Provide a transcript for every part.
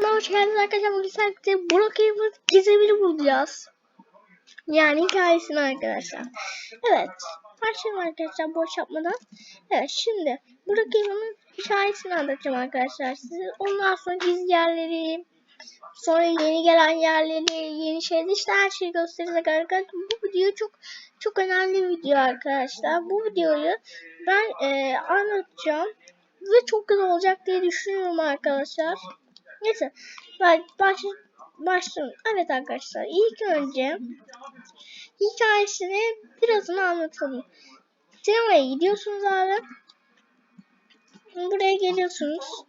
kanalına hoş geldiniz arkadaşlar. Bugün sadece Brookhaven gizemini bulacağız. Yani hikayesini arkadaşlar. Evet. Başlayalım arkadaşlar boş yapmadan. Evet şimdi Brookhaven'ın hikayesini anlatacağım arkadaşlar size. Ondan sonra gizli yerleri, sonra yeni gelen yerleri, yeni şeyler işte her şeyi göstereceğiz arkadaşlar. Bu video çok çok önemli bir video arkadaşlar. Bu videoyu ben e, anlatacağım ve çok güzel olacak diye düşünüyorum arkadaşlar. Neyse baş, başlıyorum. Evet arkadaşlar ilk önce hikayesini birazını anlatalım. Sinemaya gidiyorsunuz abi. Buraya geliyorsunuz.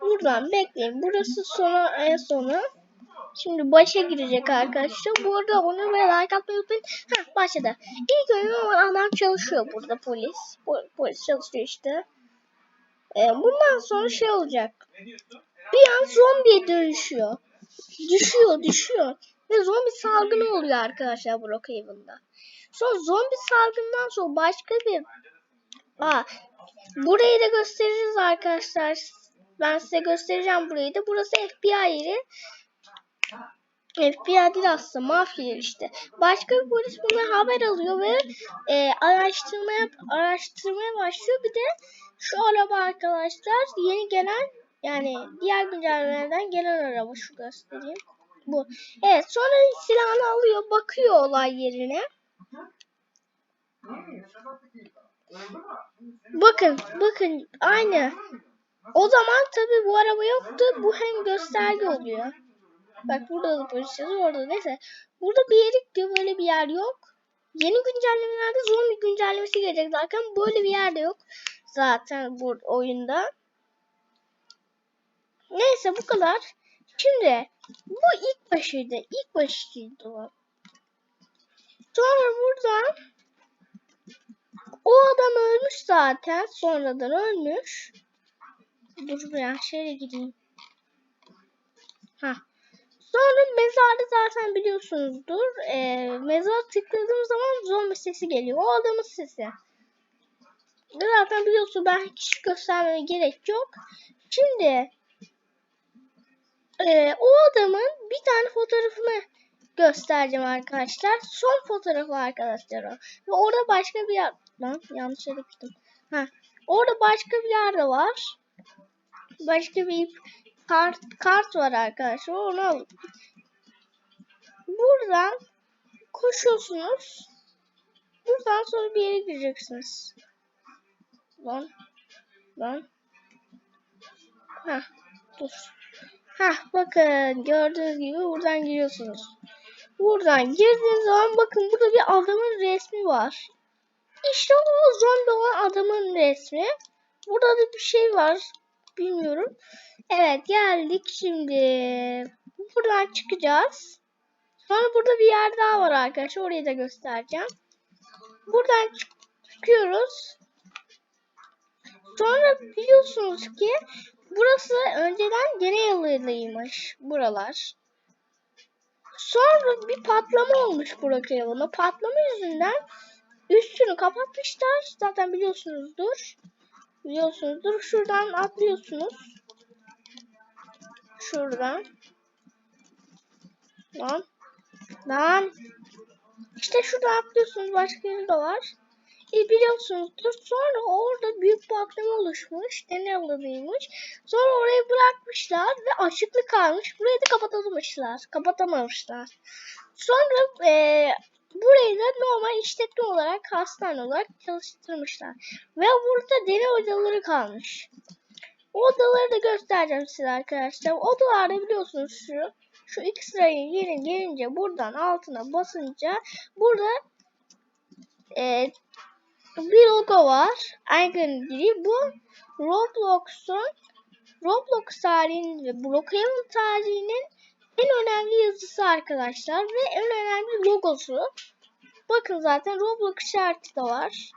Buradan bekleyin. Burası sona en sonu. Şimdi başa girecek arkadaşlar. Bu arada ve like atmayı unutmayın. Heh başladı. İlk önce adam çalışıyor burada polis. Po- polis çalışıyor işte. Ee, bundan sonra şey olacak. Bir an zombiye dönüşüyor. Düşüyor, düşüyor. Ve zombi salgını oluyor arkadaşlar Brookhaven'da. Sonra zombi salgından sonra başka bir... Aa, burayı da gösteririz arkadaşlar. Ben size göstereceğim burayı da. Burası FBI yeri. FBI değil aslında mafya işte. Başka bir polis bundan haber alıyor ve e, araştırmaya araştırmaya başlıyor. Bir de şu araba arkadaşlar yeni gelen yani diğer güncellemelerden gelen araba şu göstereyim. Bu. Evet sonra silahını alıyor bakıyor olay yerine. Bakın bakın aynı. O zaman tabi bu araba yoktu. Bu hem gösterge oluyor. Bak burada da polis yazıyor orada neyse. Burada bir yere gidiyor böyle bir yer yok. Yeni güncellemelerde zombi güncellemesi gelecek zaten böyle bir yerde yok. Zaten bu oyunda. Neyse bu kadar. Şimdi bu ilk başıydı. İlk başıydı o. Sonra buradan o adam ölmüş zaten. Sonradan ölmüş. Dur ben şöyle gideyim. Ha. Sonra mezarda zaten biliyorsunuzdur. E, mezar tıkladığım zaman zombi sesi geliyor. O adamın sesi. Zaten biliyorsun ben kişi göstermeme gerek yok. Şimdi e, o adamın bir tane fotoğrafını göstereceğim arkadaşlar. Son fotoğrafı arkadaşlar o. Ve orada başka bir yer... Lan yanlış yere gittim. Ha. Orada başka bir yerde var. Başka bir kart, kart var arkadaşlar. Onu alın. Buradan koşuyorsunuz. Buradan sonra bir yere gireceksiniz. Lan. Lan. Ha, dur. Ha, bakın gördüğünüz gibi buradan giriyorsunuz. Buradan girdiğiniz zaman bakın burada bir adamın resmi var. İşte o zombi olan adamın resmi. Burada da bir şey var. Bilmiyorum. Evet geldik şimdi. Buradan çıkacağız. Sonra burada bir yer daha var arkadaşlar. Orayı da göstereceğim. Buradan çıkıyoruz. Sonra biliyorsunuz ki burası önceden gene yılıymış buralar. Sonra bir patlama olmuş Brookhaven'da. Patlama yüzünden üstünü kapatmışlar. Zaten biliyorsunuzdur. Biliyorsunuzdur. Şuradan atlıyorsunuz. Şuradan. Lan. Lan. İşte şurada atlıyorsunuz. Başka yeri de var. E biliyorsunuzdur. Sonra orada büyük patlama oluşmuş. Deney alanıymış. Sonra orayı bırakmışlar ve açıklık kalmış. Burayı da kapatamamışlar. Kapatamamışlar. Sonra e, burayı da normal işletme olarak hastane olarak çalıştırmışlar. Ve burada deney odaları kalmış. O odaları da göstereceğim size arkadaşlar. Odalarda biliyorsunuz şu şu X-ray'in yeri gelince buradan altına basınca burada e, bir logo var. Icon biri. Bu Roblox'un Roblox tarihinin ve Brookhaven tarihinin en önemli yazısı arkadaşlar ve en önemli logosu. Bakın zaten Roblox işareti de var.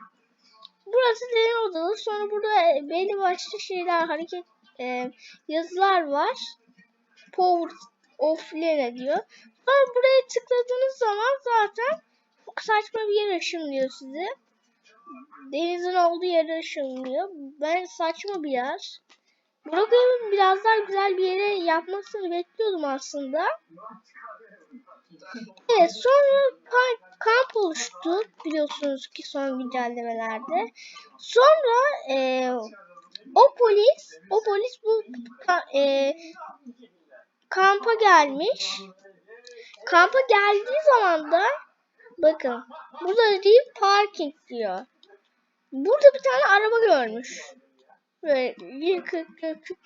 Burası deney odalı. Sonra burada belli başlı şeyler, hareket e, yazılar var. Power of Lena diyor. Sonra buraya tıkladığınız zaman zaten saçma bir yer ışınlıyor sizi. Denizin olduğu yere ışınlıyor. Ben saçma bir yer. Brookhaven biraz daha güzel bir yere yapmasını bekliyordum aslında. Evet sonra pa- kamp oluştu biliyorsunuz ki son güncellemelerde. Sonra e, o polis o polis bu e, kampa gelmiş. Kampa geldiği zaman da bakın burada değil parking diyor. Burada bir tane araba görmüş. Böyle yıkık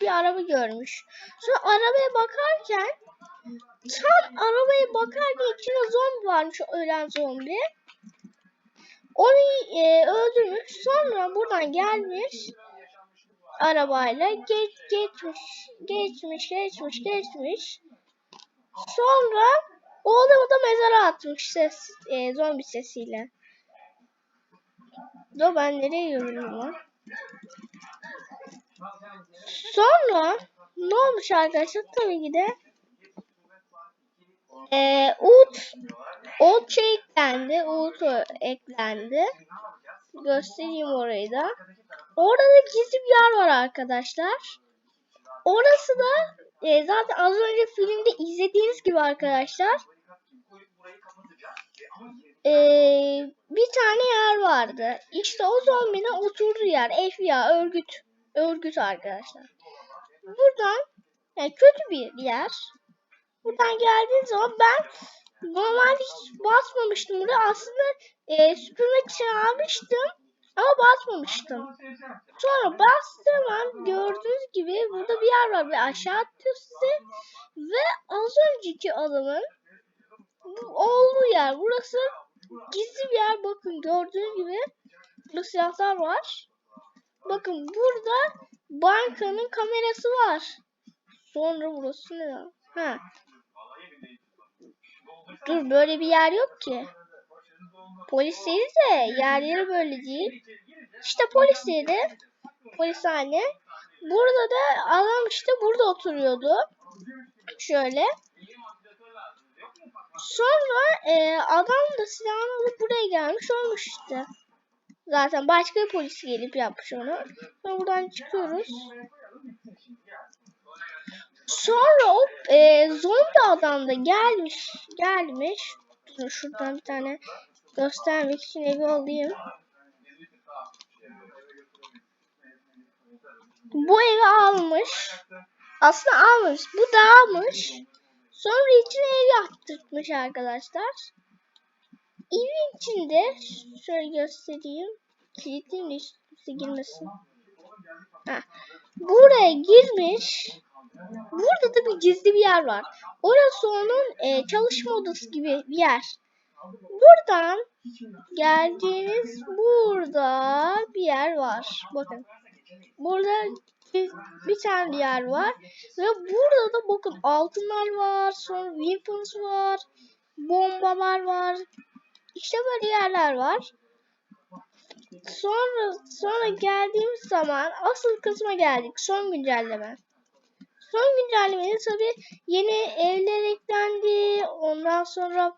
bir araba görmüş. Sonra arabaya bakarken tam arabaya bakarken içinde zombi varmış ölen zombi. Onu e, öldürmüş. Sonra buradan gelmiş arabayla geç, geçmiş, geçmiş, geçmiş, geçmiş. Sonra o adamı da mezara atmış ses, e, zombi sesiyle. Dur ben nereye lan? Sonra ne olmuş arkadaşlar? Tabii ki de e, Ut Ut şey eklendi. Ut eklendi. Göstereyim orayı da. Orada da gizli bir yer var arkadaşlar. Orası da e, zaten az önce filmde izlediğiniz gibi arkadaşlar. E, bir tane yer vardı. İşte o zombinin oturduğu yer. FBI örgüt. Örgüt arkadaşlar. Buradan yani kötü bir yer. Buradan geldiğin zaman ben normalde hiç basmamıştım buraya. Aslında e, süpürmek için almıştım. Ama basmamıştım. Sonra bastığım an gördüğünüz gibi burada bir yer var ve aşağı atıyor sizi. Ve az önceki adamın olduğu yer. Burası gizli bir yer. Bakın gördüğünüz gibi burada silahlar var. Bakın burada bankanın kamerası var. Sonra burası ne ya? Ha. Dur böyle bir yer yok ki. Polisleri de yerleri böyle değil. İşte polisleri polishane. Burada da adam işte burada oturuyordu. Şöyle. Sonra e, adam da silahını alıp buraya gelmiş olmuş işte. Zaten başka bir polis gelip yapmış onu. Sonra buradan çıkıyoruz. Sonra o e, zombi adam da gelmiş. Gelmiş. Dur, şuradan bir tane göstermek için evi alayım. Bu evi almış. Aslında almış. Bu da almış. Sonra içine ev yaptırmış arkadaşlar. Evin içinde şöyle göstereyim. Hiç kimse girmesin. Ha. Buraya girmiş. Burada da bir gizli bir yer var. Orası onun e, çalışma odası gibi bir yer. Buradan geldiğiniz burada bir yer var. Bakın. Burada bir, bir tane yer var. Ve burada da bakın altınlar var. Sonra weapons var. Bombalar var. İşte böyle yerler var. Sonra sonra geldiğimiz zaman asıl kısma geldik. Son güncelleme. Son güncellemede tabi yeni evler eklendi. Ondan sonra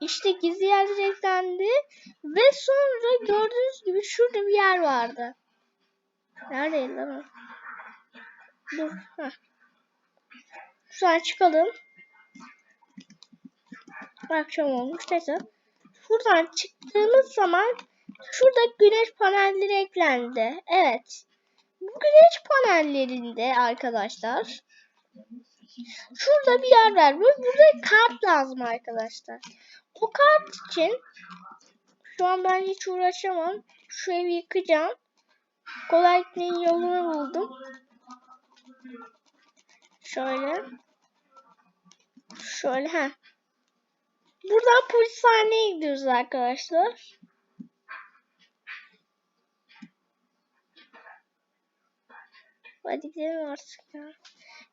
işte gizli yerler eklendi. Ve sonra gördüğünüz gibi şurada bir yer vardı. Neredeydi lan? Dur. Heh. Şuradan çıkalım. Akşam olmuş. Neyse. Şuradan çıktığımız zaman şurada güneş panelleri eklendi. Evet. Bu güneş panellerinde arkadaşlar şurada bir yer var. Burada kart lazım arkadaşlar. O kart için şu an ben hiç uğraşamam. Şu evi yıkacağım. Kolaylıkların yolunu buldum. Şöyle. Şöyle ha. Buradan polishaneye gidiyoruz arkadaşlar. Hadi gidelim artık ya.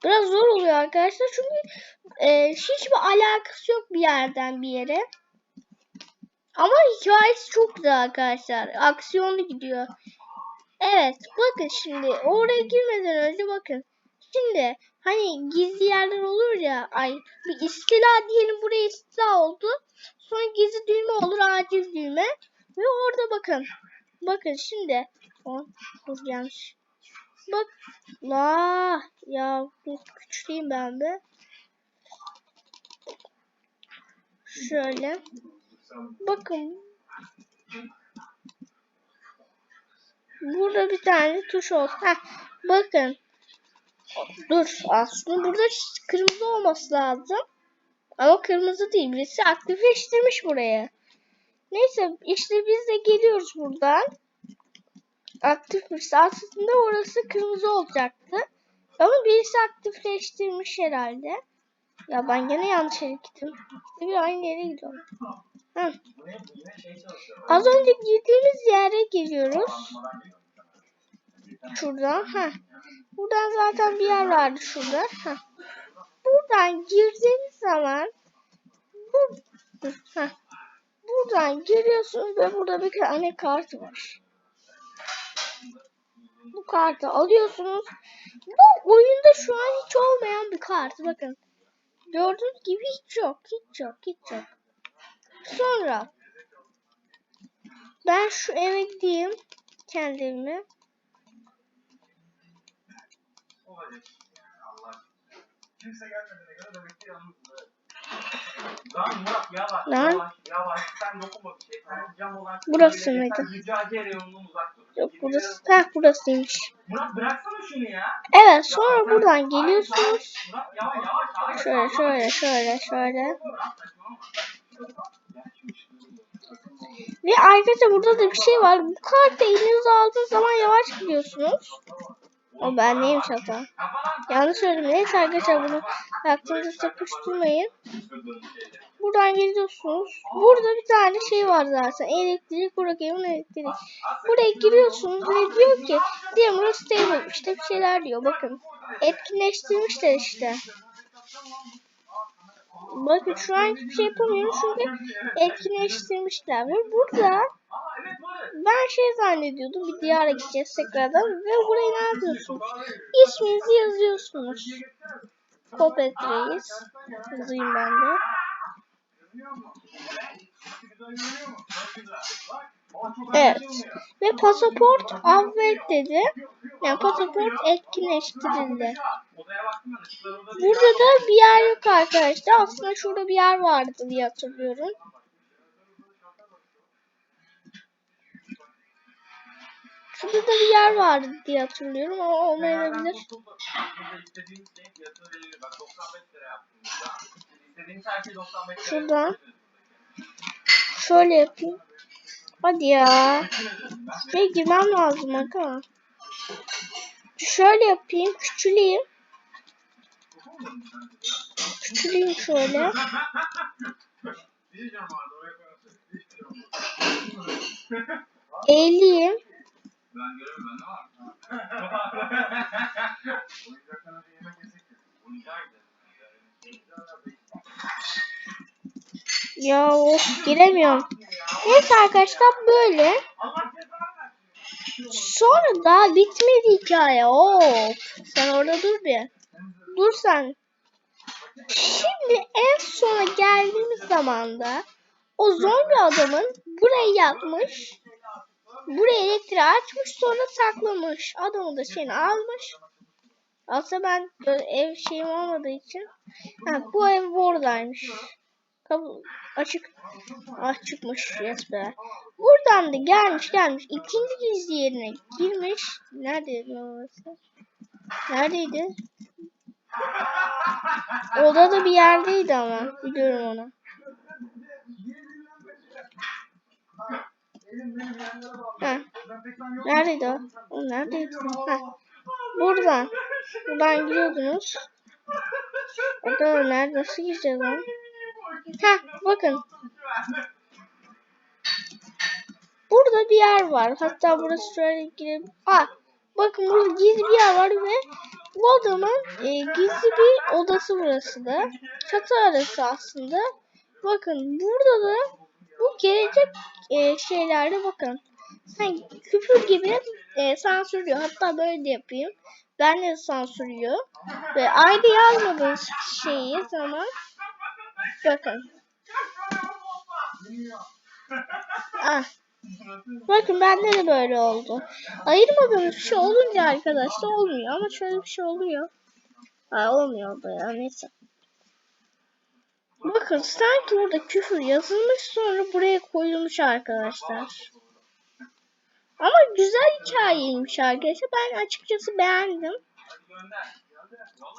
Biraz zor oluyor arkadaşlar çünkü e, hiçbir alakası yok bir yerden bir yere. Ama hikayesi çok güzel arkadaşlar. Aksiyonlu gidiyor. Evet bakın şimdi oraya girmeden önce bakın. Şimdi hani gizli yerler olur ya ay bir istila diyelim buraya istila oldu. Sonra gizli düğme olur acil düğme. Ve orada bakın. Bakın şimdi. Oh, dur yanlış. Bak. La ya dur küçüleyim ben de. Şöyle. Bakın. Burada bir tane tuş olsun. Heh, bakın. Dur aslında burada kırmızı olması lazım. Ama kırmızı değil. Birisi aktifleştirmiş buraya. Neyse işte biz de geliyoruz buradan. Aktifmiş. Aslında orası kırmızı olacaktı. Ama birisi aktifleştirmiş herhalde. Ya ben gene yanlış yere gittim. Bir aynı yere gidiyorum. Hı. Az önce girdiğimiz yere geliyoruz. Şuradan. Ha. Buradan zaten bir yer vardı şurada. Ha. Buradan girdiğiniz zaman bu, ha. buradan giriyorsunuz ve burada bir tane kart var. Bu kartı alıyorsunuz. Bu oyunda şu an hiç olmayan bir kart. Bakın. Gördüğünüz gibi hiç yok. Hiç yok. Hiç yok. Sonra ben şu eve gideyim. Kendi evime. Kimse gelmediğine göre demek ki yalnız. Lan Murat yavaş Lan. yavaş yavaş sen dokunma bir şey. Sen cam olan Burası mıydı? Sen mücadele reyonundan uzak dur. Yok burası. Heh burasıymış. Murat bıraksana şunu ya. Evet sonra Ya buradan geliyorsunuz. Murat yavaş yavaş. Şöyle şöyle şöyle şöyle. Murat. Ve ayrıca burada da bir şey var. Bu kartı elinize aldığınız zaman yavaş gidiyorsunuz. O ben neymiş hata. Yanlış söyledim. Neyse arkadaşlar bunu aklınıza sıkıştırmayın. Buradan geliyorsunuz. Burada bir tane şey var zaten. Elektrik, Burakay'ın elektrik. Buraya giriyorsunuz ve diyor ki Dimmer Stable işte bir şeyler diyor. Bakın. Etkinleştirmişler işte. Bakın şu an hiçbir şey yapamıyorum çünkü etkinleştirmişler. Ve burada ben şey zannediyordum bir diyara gideceğiz tekrardan ve buraya ne yapıyorsunuz? İsminizi yazıyorsunuz. Kopet Reis. Yazayım ben de. Evet. Ve pasaport avvet dedi. Yani pasaport etkinleştirildi. Burada da bir yer yok arkadaşlar. Aslında şurada bir yer vardı diye hatırlıyorum. Şurada da bir yer vardı diye hatırlıyorum ama olmayabilir. Şuradan. Şöyle yapayım. Hadi ya. Şuraya girmem lazım aga. Şöyle yapayım. Küçüleyim. Küçüleyim şöyle. Eğileyim. Ya of giremiyorum. Neyse arkadaşlar böyle. Sonra daha bitmedi hikaye. Of. Sen orada dur bir. Dur sen. Şimdi en sona geldiğimiz zamanda o zombi adamın burayı yapmış. Buraya elektriği açmış sonra saklamış. Adamı da seni almış. Aslında ben ev şeyim olmadığı için. Ha, bu ev buradaymış. Açık. Ah çıkmış yes be. Buradan da gelmiş gelmiş. ikinci gizli yerine girmiş. Neredeydi orası? Neredeydi? Odada bir yerdeydi ama. Biliyorum onu. Ha. Neredeydi o? O neredeydi? Ha. Buradan. Buradan giriyordunuz. Orada nerede? Nasıl gireceğiz lan? Ha bakın. Burada bir yer var. Hatta burası şöyle girip... Aa, bakın burada gizli bir yer var ve bu adamın e, gizli bir odası burası da. Çatı arası aslında. Bakın burada da bu gelecek e, şeylerde bakın. Sanki küfür gibi e, sansürlüyor. Hatta böyle de yapayım. Ben de sansürlüyor. Ve aynı yazmadığınız şeyi zaman bakın. Ah. Bakın bende de böyle oldu. Ayırmadığımız bir şey olunca arkadaşlar olmuyor ama şöyle bir şey oluyor. Ha, olmuyor da ya neyse. Bakın sanki burada küfür yazılmış sonra buraya koyulmuş arkadaşlar. Ama güzel hikayeymiş arkadaşlar. Ben açıkçası beğendim.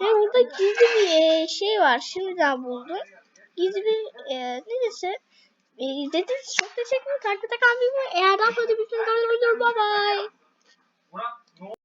Ve burada gizli bir e, şey var. Şimdiden buldum. Gizli bir e, neresi? E, izlediğiniz için çok teşekkür ederim. Takipte kalmayı unutmayın. Eğer daha fazla bir video bye bye. Murat